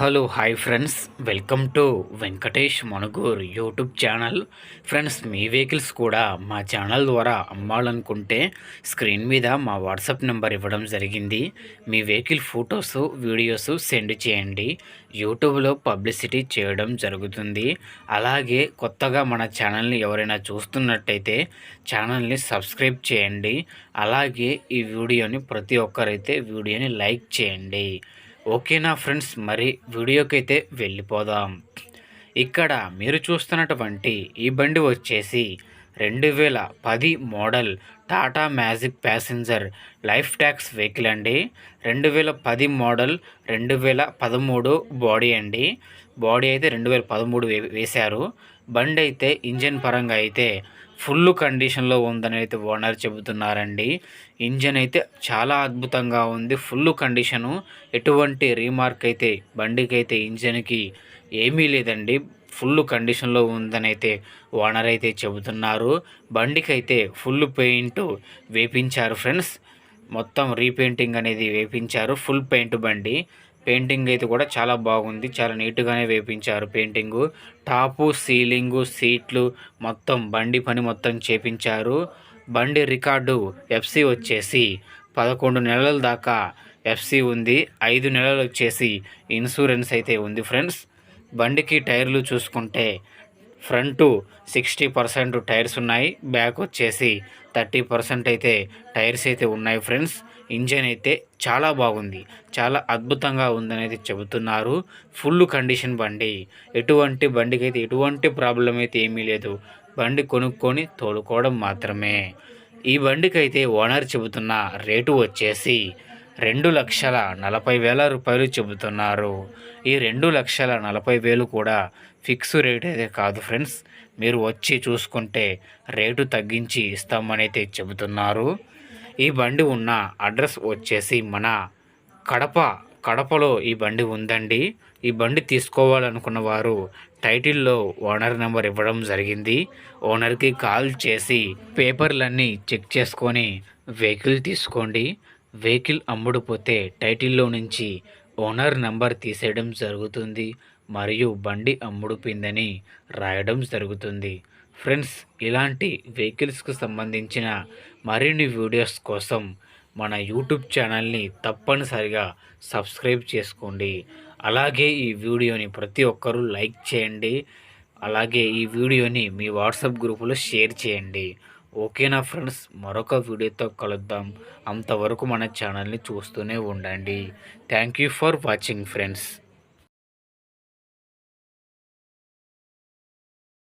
Hello hi friends. Welcome to Venkatesh Manuguru YouTube channel. Friends me vehicles కూడా మా channel ద్వారా అమ్మాలనుకుంటే screen మీద మా వాట్సాప్ నెంబర్ ఇవ్వడం జరిగింది. మీ వెహికల్ ఫొటోస్ వీడియోస్ సెండ్ చేయండి. యూట్యూబ్లో పబ్లిసిటీ చేయడం జరుగుతుంది. అలాగే కొత్తగా మన ఛానల్ని ఎవరైనా చూస్తున్నట్టయితే ఛానల్ని సబ్స్క్రైబ్ చేయండి. అలాగే ఈ వీడియోని ప్రతి ఒక్కరైతే వీడియోని లైక్ చేయండి. ఓకేనా ఫ్రెండ్స్ మరి వీడియోకైతే వెళ్ళిపోదాం. ఇక్కడ మీరు చూస్తున్నటువంటి ఈ బండి వచ్చేసి రెండు వేల పది model Tata magic passenger life tax vehicle అండి. రెండు వేల పది మోడల్ రెండు వేల పదమూడు బాడీ అండి. బాడీ అయితే రెండు వేల పదమూడు వేశారు. బండి అయితే ఇంజన్ పరంగా అయితే ఫుల్ కండిషన్లో ఉందని అయితే ఓనర్ చెబుతున్నారండి. ఇంజన్ అయితే చాలా అద్భుతంగా ఉంది. Full condition. ఎటువంటి రీమార్క్ అయితే బండికి అయితే ఇంజన్కి ఏమీ లేదండి. ఫుల్ కండిషన్లో ఉందని అయితే ఓనర్ అయితే చెబుతున్నారు. బండికి అయితే ఫుల్ పెయింట్ వేపించారు ఫ్రెండ్స్. మొత్తం రీపెయింటింగ్ అనేది వేపించారు. ఫుల్ పెయింట్ బండి. పెయింటింగ్ అయితే కూడా చాలా బాగుంది. చాలా నీట్గానే వేపించారు పెయింటింగు. టాపు సీలింగు సీట్లు మొత్తం బండి పని మొత్తం చేపించారు. బండి రికార్డు ఎఫ్సి వచ్చేసి పదకొండు నెలల దాకా ఎఫ్సి ఉంది. ఐదు నెలలు వచ్చేసి ఇన్సూరెన్స్ అయితే ఉంది ఫ్రెండ్స్. బండికి టైర్లు చూసుకుంటే ఫ్రంట్ సిక్స్టీ పర్సెంట్ టైర్స్ ఉన్నాయి. బ్యాక్ వచ్చేసి థర్టీ పర్సెంట్ అయితే టైర్స్ అయితే ఉన్నాయి ఫ్రెండ్స్. ఇంజన్ అయితే చాలా బాగుంది. చాలా అద్భుతంగా ఉందనేది చెబుతున్నారు. ఫుల్ కండిషన్ బండి. ఎటువంటి బండికి అయితే ఎటువంటి ప్రాబ్లం అయితే ఏమీ లేదు. బండి కొనుక్కొని తోడుకోవడం మాత్రమే. ఈ బండికి అయితే ఓనర్ చెబుతున్న రేటు వచ్చేసి రెండు లక్షల నలభై వేల రూపాయలు చెబుతున్నారు. ఈ రెండు లక్షల నలభై వేలు కూడా ఫిక్స్ రేట్ అయితే కాదు ఫ్రెండ్స్. మీరు వచ్చి చూసుకుంటే రేటు తగ్గించి ఇస్తామని అయితే చెబుతున్నారు. ఈ బండి ఉన్న అడ్రస్ వచ్చేసి మన కడప కడపలో ఈ బండి ఉందండి. ఈ బండి తీసుకోవాలనుకున్న వారు టైటిల్లో ఓనర్ నెంబర్ ఇవ్వడం జరిగింది. ఓనర్కి కాల్ చేసి పేపర్లన్నీ చెక్ చేసుకొని వెహికల్ తీసుకోండి. వెహికల్ అమ్ముడుపోతే టైటిల్లో నుంచి ఓనర్ నంబర్ తీసేయడం జరుగుతుంది మరియు బండి అమ్ముడుపోయిందని రాయడం జరుగుతుంది. ఫ్రెండ్స్ ఇలాంటి వెహికల్స్కు సంబంధించిన మరిన్ని వీడియోస్ కోసం మన యూట్యూబ్ ఛానల్ని తప్పనిసరిగా సబ్స్క్రైబ్ చేసుకోండి. అలాగే ఈ వీడియోని ప్రతి ఒక్కరూ లైక్ చేయండి. అలాగే ఈ వీడియోని మీ వాట్సాప్ గ్రూపులో షేర్ చేయండి. ఓకేనా ఫ్రెండ్స్? మరొక వీడియోతో కలుద్దాం. అంతవరకు మన ఛానల్ని చూస్తూనే ఉండండి. Thank you for watching friends